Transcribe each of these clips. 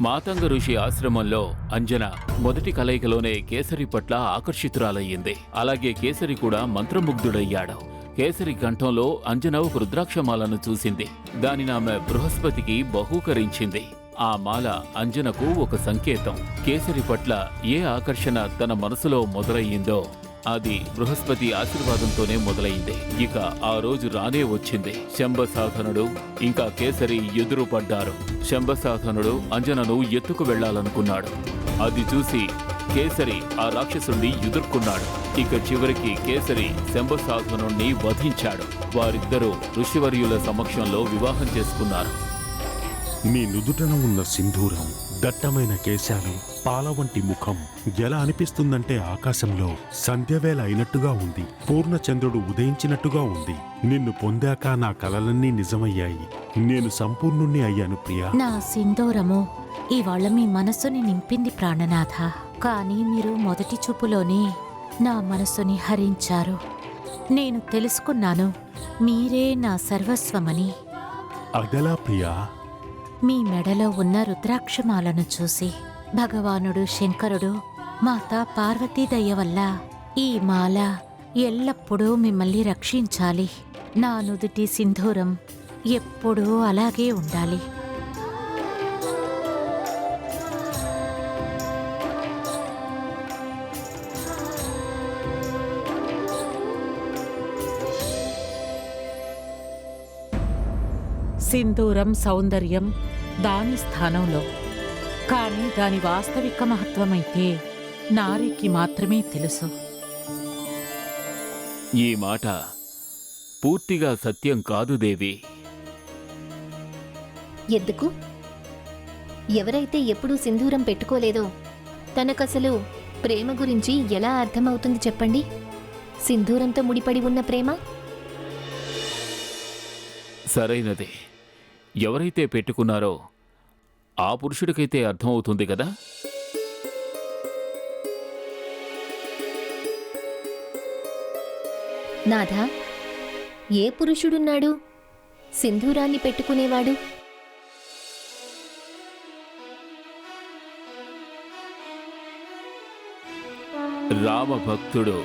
మాతంగ ఋషి ఆశ్రమంలో అంజన మొదటి కలయికలోనే కేసరి పట్ల ఆకర్షితురాలయ్యింది. అలాగే కేసరి కూడా మంత్రముగ్ధుడయ్యాడు. కేసరి కంఠంలో అంజన ఒక రుద్రాక్షమాలను చూసింది. దానిని ఆమె బృహస్పతికి బహూకరించింది. ఆ మాల అంజనకు ఒక సంకేతం. కేసరి పట్ల ఏ ఆకర్షణ తన మనసులో మొదలయ్యిందో అది బృహస్పతి ఆశీర్వాదంతోనే మొదలైంది. ఇక ఆ రోజు రానే వచ్చింది. శంభసాధనుడు ఇంకా కేసరి ఎదురు పడ్డారు. శంభసాధనుడు అంజనను ఎత్తుకు వెళ్ళాలనుకున్నాడు అది చూసి కేసరి ఆ రాక్షసుణ్ణి ఎదుర్కొన్నాడు. ఇక చివరికి కేసరి శంభసాధనుణ్ణి వధించాడు. వారిద్దరూ ఋషివర్యుల సమక్షంలో వివాహం చేసుకున్నారు. నీ నుదుటన ఉన్న సింధూరం దట్టమైన కేశాలు పాల వంటి ముఖం ఎలా అనిపిస్తుందంటే ఆకాశంలో సంధ్యవేళ అయినట్టుగా ఉంది. పూర్ణచంద్రుడు ఉదయించినట్టుగా ఉంది. నిన్ను పొందాక నా కలలన్నీ నిజమయ్యాయి. నేను సంపూర్ణుణ్ణి అయ్యాను ప్రియా. నా సింధూరము ఇవాళ మీ మనస్సుని నింపింది ప్రాణనాథ. కానీ మీరు మొదటి చూపులోనే నా మనస్సుని హరించారు. నేను తెలుసుకున్నాను మీరే నా సర్వస్వమని. అదెలా ప్రియా? మీ మెడలో ఉన్న రుద్రాక్షమాలను చూసి భగవానుడు శంకరుడు మాత పార్వతీ వల్ల ఈ మాల ఎల్లప్పుడూ మిమ్మల్ని రక్షించాలి. నా నుదుటి సింధూరం ఎప్పుడూ అలాగే ఉండాలి. సింధూరం సౌందర్యం దాని స్థానంలో. కానీ దాని వాస్తవిక మహత్వమైతే నారికి మాత్రమే తెలుసు. ఈ మాట పూర్తిగా సత్యం కాదు దేవి. ఎందుకు? ఎవరైతే ఎప్పుడూ సింధూరం పెట్టుకోలేదో తనకసలు ప్రేమ గురించి ఎలా అర్థమవుతుంది చెప్పండి? సింధూరంతో ముడిపడి ఉన్న ప్రేమ? సరైనదే. ఎవరైతే పెట్టుకున్నారో ఆ పురుషుడికైతే అర్థమవుతుంది కదా? నాథా ఏ పురుషుడున్నాడు? సింధూరాన్ని పెట్టుకునేవాడు? రామభక్తుడు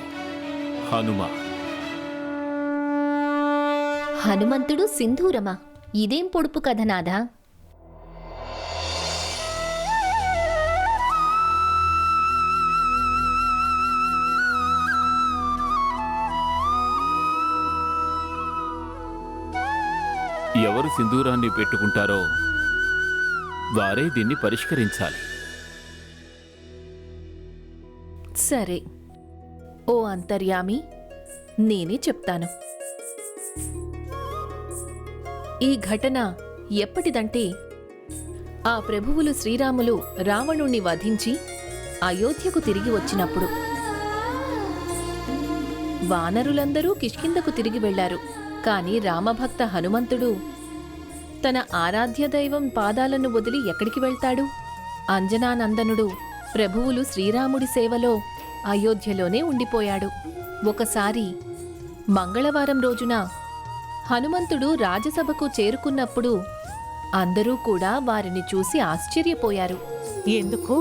హనుమ. హనుమంతుడు సింధూరమా? ఇదేం పొడుపు కథ నాథా? ఎవరు సింధూరాన్ని పెట్టుకుంటారో వారే దీన్ని పరిష్కరించాలి. సరే ఓ అంతర్యామి నేనే చెప్తాను. ఈ ఘటన ఎప్పటిదంటే ఆ ప్రభువులు శ్రీరాములు రావణుణ్ణి వధించి అయోధ్యకు తిరిగి వచ్చినప్పుడు. వానరులందరూ కిష్కిందకు తిరిగి వెళ్ళారు కాని రామభక్త హనుమంతుడు తన ఆరాధ్య దైవం పాదాలను వదిలి ఎక్కడికి వెళ్తాడు? అంజనానందనుడు ప్రభువులు శ్రీరాముడి సేవలో అయోధ్యలోనే ఉండిపోయాడు. ఒకసారి మంగళవారం రోజున హనుమంతుడు రాజసభకు చేరుకున్నప్పుడు అందరూ కూడా వారిని చూసి ఆశ్చర్యపోయారు. ఎందుకు?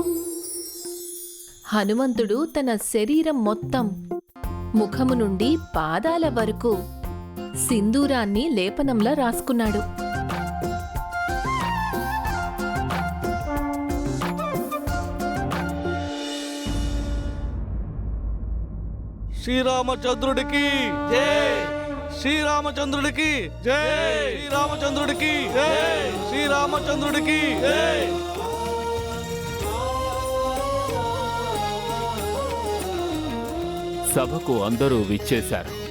హనుమంతుడు తన శరీరం మొత్తం ముఖము నుండి పాదాల వరకు సింధూరాన్ని లేపనంలా రాసుకున్నాడు. శ్రీరామచంద్రుడికి జై! శ్రీరామచంద్రుడికి. జై. శ్రీరామచంద్రుడికి. జై. శ్రీరామచంద్రుడికి. జై. సభకు అందరూ విచ్చేశారు.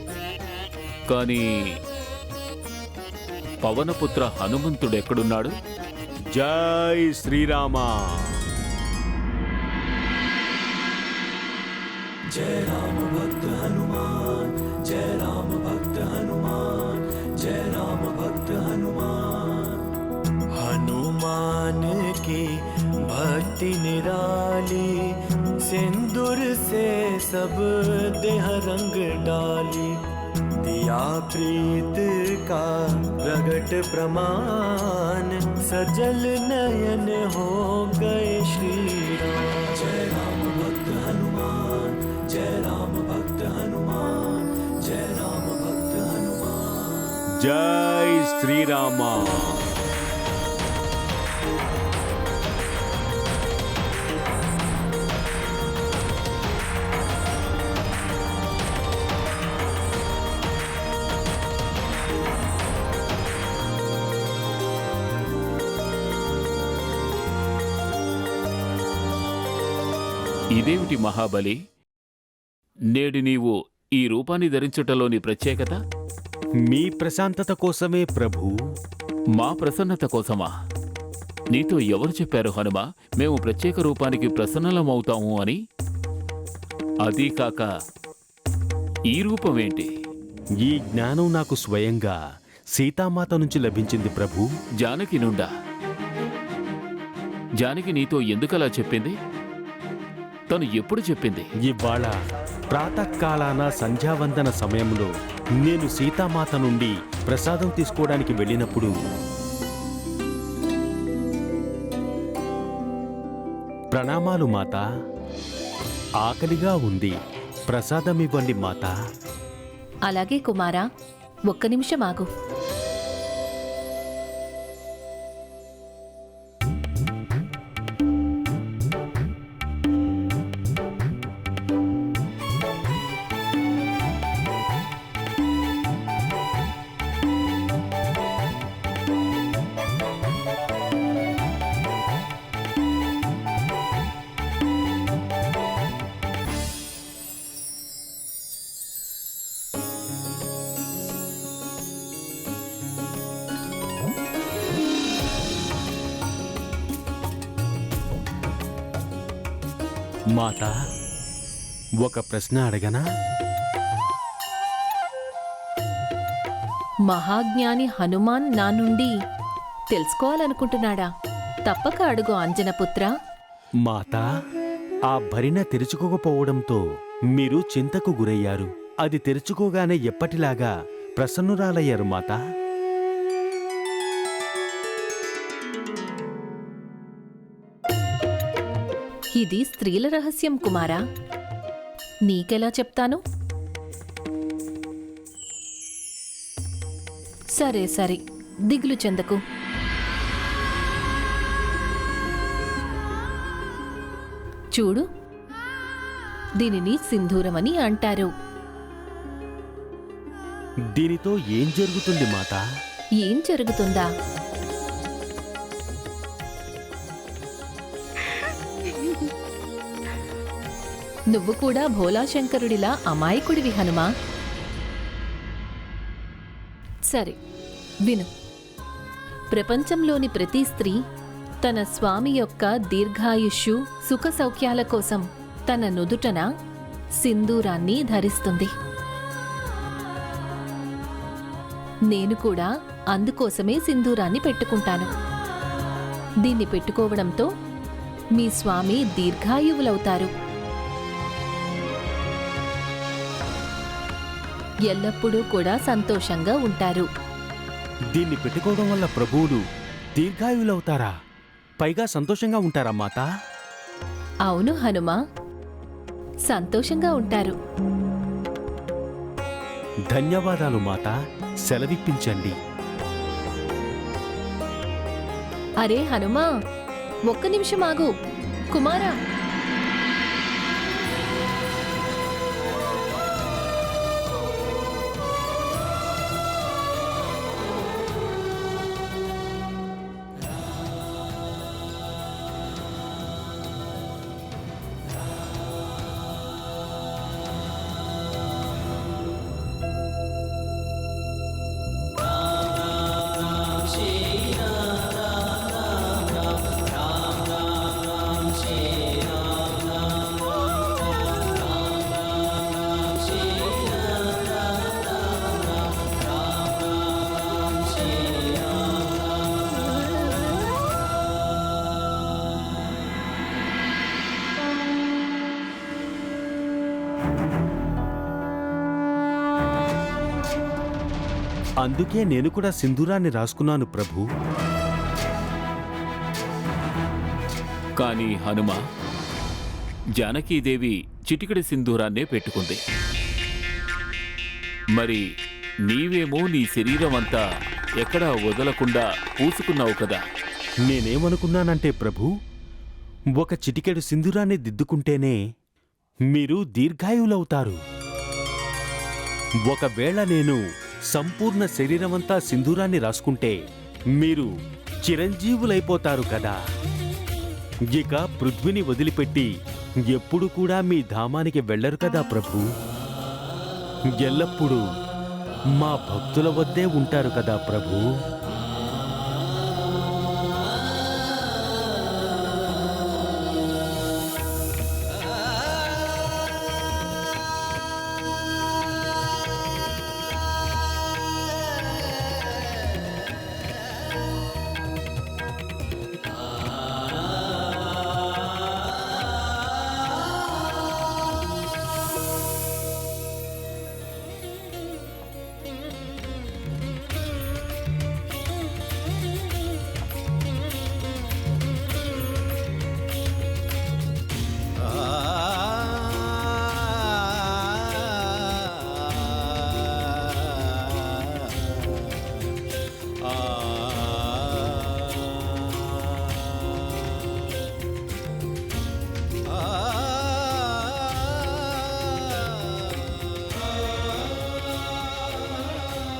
కానీ పవనపుత్ర హనుమంతుడు ఎక్కడున్నాడు? జై శ్రీరామ. జయ రామ राति निराली सिंदूर से सब देह रंग डाली। दिया प्रीत का प्रगट प्रमाण सजल नयन हो गए श्री राम जय राम भक्त हनुमान जय राम भक्त हनुमान जय राम भक्त हनुमान। जय श्री रामा ఇదేమిటి మహాబలి? నేడు నీవు ఈ రూపాన్ని ధరించుటలోని ప్రత్యేకత? మీ ప్రశాంతత కోసమే ప్రభు. మా ప్రసన్నత కోసమా? నీతో ఎవరు చెప్పారు హనుమ? మేము ప్రత్యేక రూపానికి ప్రసన్నలమవుతాము అని? అదీ కాక ఈ రూపమేంటి ఈ జ్ఞానం నాకు స్వయంగా సీతామాత నుంచి లభించింది ప్రభు. జానకి నుండా? జానకి నీతో ఎందుకలా చెప్పింది? తను ఎప్పుడు చెప్పింది? ఇవాళ ప్రాతకాలాన సంధ్యావందన సమయంలో నేను సీతామాత నుండి ప్రసాదం తీసుకోవడానికి వెళ్ళినప్పుడు ప్రణామాలు మాత. ఆకలిగా ఉంది. ప్రసాదం ఇవ్వండి మాత. అలాగే కుమారా. ఒక్క నిమిషం ఆగు. మాత ఒక ప్రశ్న అడగనా? మహాజ్ఞాని హనుమాన్ నా నుండి తెలుసుకోవాలనుకుంటున్నాడా? తప్పక అడుగు అంజనపుత్ర. మాత ఆ భరిణ తెరుచుకోకపోవడంతో మీరు చింతకు గురయ్యారు. అది తెరుచుకోగానే ఎప్పటిలాగా ప్రసన్నురాలయ్యారు మాత. ఇది స్త్రీల రహస్యం కుమారా. నీకెలా చెప్తాను? సరే సరే. దిగులు చెందకు. చూడు దీనిని సింధూరమని అంటారు. దీనితో ఏం జరుగుతుంది మాత? ఏం జరుగుతుందా? నువ్వు కూడా భోలాశంకరుడిలా అమాయకుడివి హనుమా. సరే విను. ప్రపంచంలోని ప్రతి స్త్రీ తన స్వామి యొక్క దీర్ఘాయుష్యు సుఖ సౌఖ్యాల కోసం తన నుదుటన సింధూరాన్ని ధరిస్తుంది. నేను కూడా అందుకోసమే సింధూరాన్ని పెట్టుకుంటాను. దీన్ని పెట్టుకోవడంతో మీ స్వామి దీర్ఘాయువులవుతారు. ఎల్లప్పుడూ కూడా సంతోషంగా ఉంటారు. దీన్ని పెట్టుకోవడం వల్ల ప్రభువులు దీర్ఘాయువులవుతారా? పైగా సంతోషంగా ఉంటారా మాత? అవును హనుమా. సంతోషంగా ఉంటారు. ధన్యవాదాలు మాత. సెలవిప్పించండి. అరే హనుమా ఒక్క నిమిషం ఆగు. కుమారా. అందుకే నేను కూడా సింధూరాన్ని రాసుకున్నాను ప్రభు. కానీ హనుమ జానకీదేవి చిటికడి సింధూరాన్నే పెట్టుకుంది. మరి నీవేమో నీ శరీరం అంతా ఎక్కడా వదలకుండా పూసుకున్నావు కదా. నేనేమనుకున్నానంటే ప్రభు ఒక చిటికెడు సింధూరాన్ని దిద్దుకుంటేనే మీరు దీర్ఘాయువులవుతారు. ఒకవేళ నేను సంపూర్ణ శరీరమంతా సింధూరాన్ని రాసుకుంటే మీరు చిరంజీవులైపోతారు కదా. ఇక పృథ్వీని వదిలిపెట్టి ఎప్పుడు కూడా మీ ధామానికి వెళ్ళరు కదా ప్రభు. ఎల్లప్పుడూ మా భక్తుల వద్దే ఉంటారు కదా ప్రభు.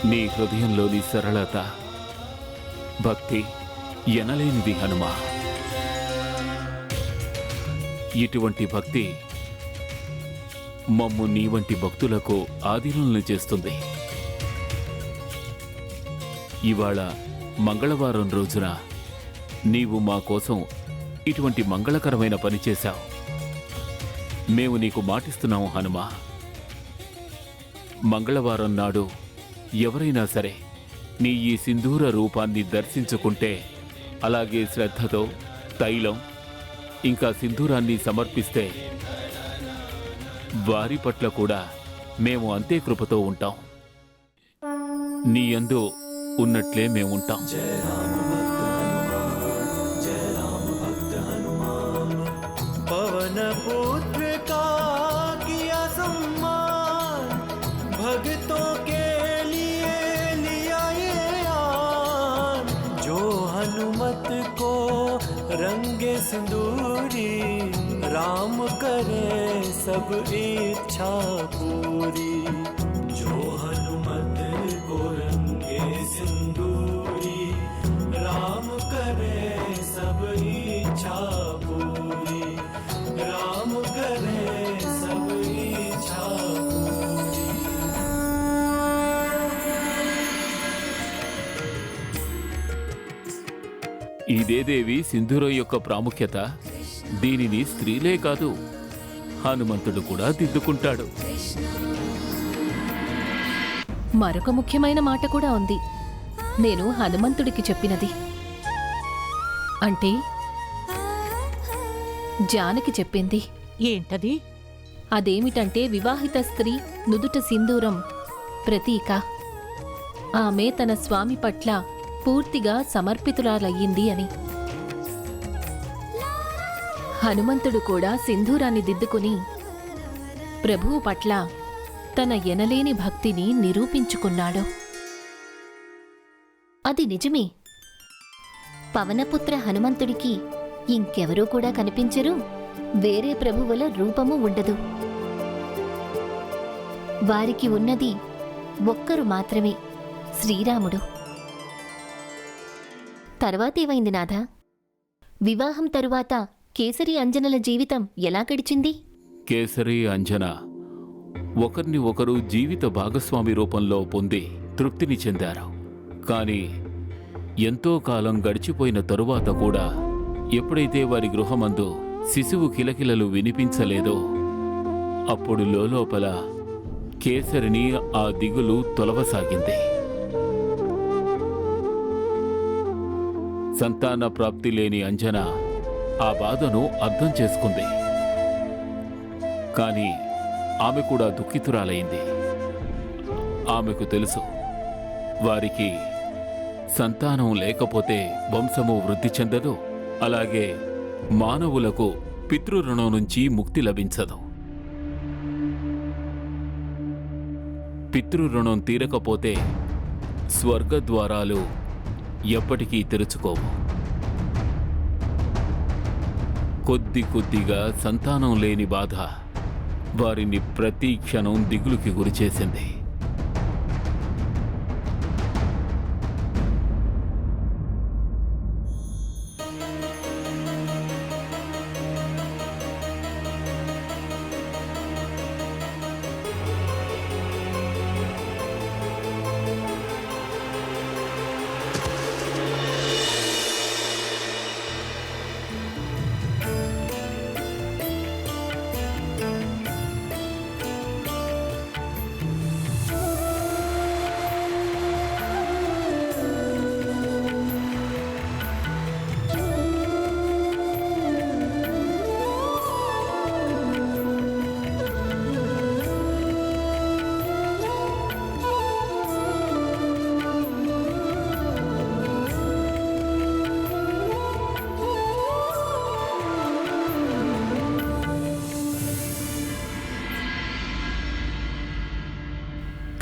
నీ హృదయంలోని సరళత భక్తి ఎనలేనిది హనుమ. ఇటువంటి భక్తి మమ్ము నీ వంటి భక్తులకు ఆధీనంలో చేస్తుంది. ఇవాళ మంగళవారం రోజున నీవు మా కోసం ఇటువంటి మంగళకరమైన పని చేశావు. మేము నీకు మాటిస్తున్నాము హనుమ. మంగళవారం నాడు ఎవరైనా సరే నీ ఈ సింధూర రూపాన్ని దర్శించుకుంటే అలాగే శ్రద్ధతో తైలం ఇంకా సింధూరాన్ని సమర్పిస్తే వారి పట్ల కూడా మేము అంతే కృపతో ఉంటాం. నీ యందు ఉన్నట్లే మేముంటాం. सब इच्छा पूरी जो हनुमत को रंगे सिंदूरी राम करे सब इच्छा पूरी राम करे सब इच्छा पूरी ఇదేదేవి సింధూరం యొక్క ప్రాముఖ్యత దీనిని స్త్రీలే కాదు హనుమంతుడు కూడా దిద్దుకుంటాడు. మరొక ముఖ్యమైన మాట కూడా ఉంది. నేను హనుమంతుడికి చెప్పినది. అంటే జానకి చెప్పింది. ఏంటది? అదేమిటంటే వివాహిత స్త్రీ నుదుట సింధూరం ప్రతీక. ఆమె తన స్వామి పట్ల పూర్తిగా సమర్పితురాలయ్యింది అని. హనుమంతుడు కూడా సింధూరాన్ని దిద్దుకుని ప్రభువు పట్ల తన ఎనలేని భక్తిని నిరూపించుకున్నాడు. అది నిజమే. పవనపుత్ర హనుమంతుడికి ఇంకెవరూ కూడా కనిపించరు. వేరే ప్రభువుల రూపము ఉండదు. వారికి ఉన్నది ఒక్కరు మాత్రమే శ్రీరాముడు. తర్వాతేమైంది నాథ? వివాహం తరువాత కేసరి అంజనల జీవితం ఎలా గడిచింది? కేసరి అంజన ఒకరిని ఒకరు జీవిత భాగస్వామి రూపంలో పొంది తృప్తిని చెందారు. కానీ ఎంతో కాలం గడిచిపోయిన తరువాత కూడా ఎప్పుడైతే వారి గృహమందు శిశువు కిలకిలలు వినిపించలేదో అప్పుడు లోపల కేసరిని ఆ దిగులు తొలవసాగింది. సంతాన ప్రాప్తి లేని అంజన ఆ బాధను అర్థం చేసుకుంది. కానీ ఆమె కూడా దుఃఖితురాలైంది. ఆమెకు తెలుసు వారికి సంతానం లేకపోతే వంశము వృద్ధి చెందదు అలాగే మానవులకు పితృరుణం నుంచి ముక్తి లభించదు. పితృరుణం తీరకపోతే స్వర్గద్వారాలు ఎప్పటికీ తెరుచుకోవు. కొద్ది కొద్దిగా సంతానం లేని బాధ వారిని ప్రతి క్షణం దిగులుకి గురిచేసింది.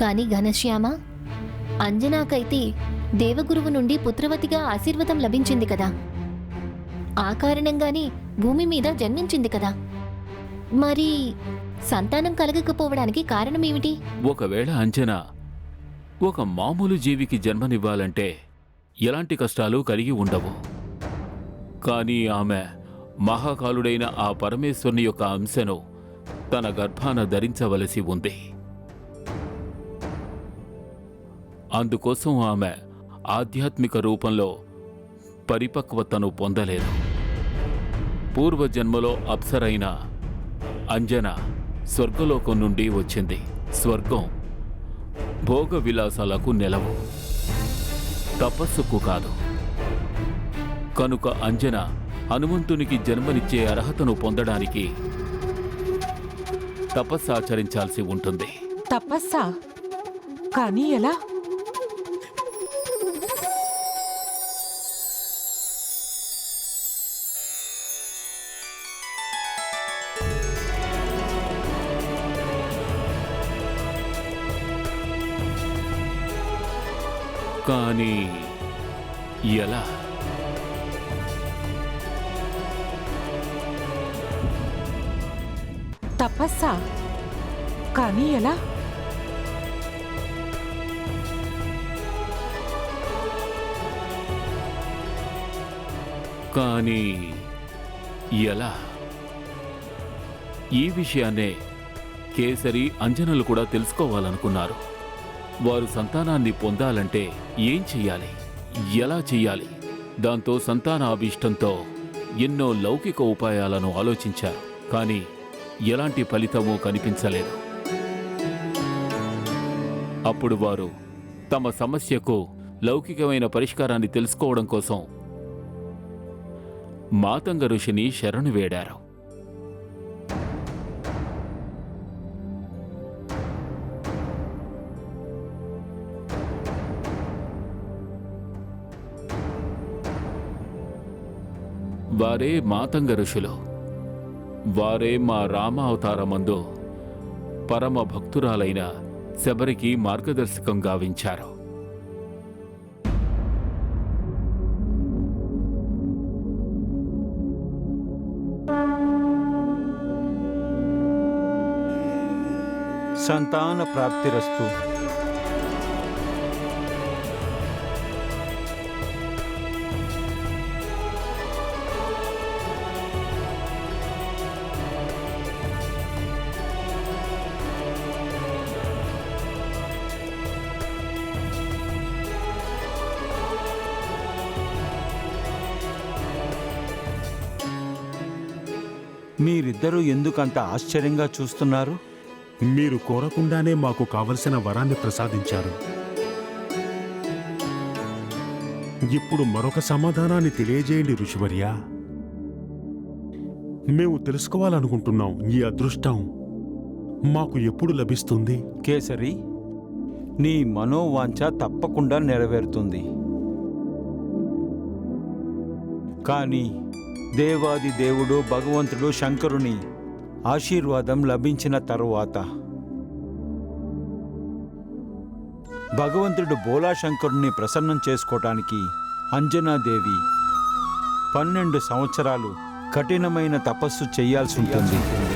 కాని ఘనశ్యామ అంజనాకైతే దేవగురువు నుండి పుత్రవతిగా ఆశీర్వదం లభించింది కదా. ఆ కారణంగానే భూమి మీద జన్మించింది కదా. మరి సంతానం కలగకపోవడానికి కారణమేమిటి? ఒకవేళ అంజనా ఒక మామూలు జీవికి జన్మనివ్వాలంటే ఎలాంటి కష్టాలు కలిగి ఉండవు. కానీ ఆమె మహాకాలుడైన ఆ పరమేశ్వరుని యొక్క అంశను తన గర్భాన ధరించవలసి ఉంది. అందుకోసం ఆమె ఆధ్యాత్మిక రూపంలో పరిపక్వతను పొందలేదు. పూర్వజన్మలో అప్సరైన అంజన స్వర్గలోకం నుండి వచ్చింది. స్వర్గం భోగ విలాసాలకు నెలవు. తపస్సుకు కాదు. కనుక అంజన హనుమంతునికి జన్మనిచ్చే అర్హతను పొందడానికి తపస్సు ఆచరించాల్సి ఉంటుంది. తపస్సా? కానీ ఎలా? కానీ ఎలా? తపస్సా? కానీ ఎలా? కానీ ఎలా? ఈ విషయాన్నే కేసరి అంజనలు కూడా తెలుసుకోవాలనుకున్నారు. వారు సంతానాన్ని పొందాలంటే ఏం చెయ్యాలి? ఎలా చెయ్యాలి? దాంతో సంతానాభీష్టంతో ఎన్నో లౌకిక ఉపాయాలను ఆలోచించారు కానీ ఎలాంటి ఫలితమూ కనిపించలేదు. అప్పుడు వారు తమ సమస్యకు లౌకికమైన పరిష్కారాన్ని తెలుసుకోవడం కోసం మాతంగ ఋషిని శరణు వేడారు. వారే మాతంగ ఋషులు వారే మా రామ అవతారమందు పరమ భక్తురాలైన శబరికి మార్గదర్శకం గావించారు. సంతాన ప్రాప్తిరస్తు. మీరిద్దరూ ఎందుకంత ఆశ్చర్యంగా చూస్తున్నారు? మీరు కోరకుండానే మాకు కావలసిన వరాన్ని ప్రసాదించారు. ఇప్పుడు మరొక సమాధానాన్ని తెలియజేయండి ఋషివర్య. మేము తెలుసుకోవాలనుకుంటున్నాం ఈ అదృష్టం. మాకు ఎప్పుడు లభిస్తుంది? కేసరి నీ మనోవాంఛ తప్పకుండా నెరవేరుతుంది. కానీ దేవాది దేవుడు భగవంతుడు శంకరుని ఆశీర్వాదం లభించిన తరువాత. భగవంతుడు బోలాశంకరుని ప్రసన్నం చేసుకోవటానికి అంజనాదేవి పన్నెండు సంవత్సరాలు కఠినమైన తపస్సు చేయాల్సి ఉంటుంది.